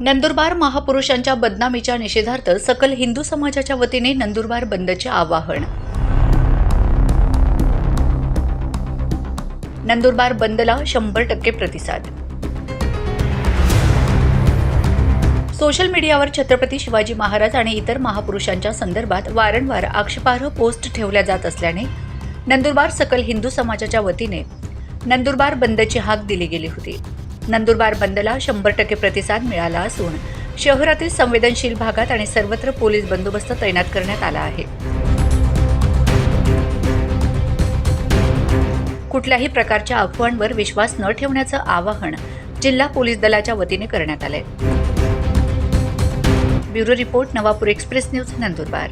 नंदुरबार महापुरुषांच्या बदनामीच्या निषेधार्थ सकल हिंदू समाजाच्या वतीने नंदुरबार बंदचे आवाहन. नंदुरबार बंदला शंभर टक्के प्रतिसाद. सोशल मीडियावर छत्रपती शिवाजी महाराज आणि इतर महापुरुषांच्या संदर्भात वारंवार आक्षेपार्ह पोस्ट ठेवल्या जात असल्याने नंदुरबार सकल हिंदू समाजाच्या वतीने नंदुरबार बंदची हाक दिली गेली होती. नंदुरबार बंदला शंभर टक्के प्रतिसाद मिळाला असून शहरातील संवेदनशील भागात आणि सर्वत्र पोलीस बंदोबस्त तैनात करण्यात आला आहे. कुठल्याही प्रकारच्या अफवांवर विश्वास न ठेवण्याचं आवाहन जिल्हा पोलीस दलाच्या वतीने करण्यात आलंय. Bureau report Navapur express news Nandurbar.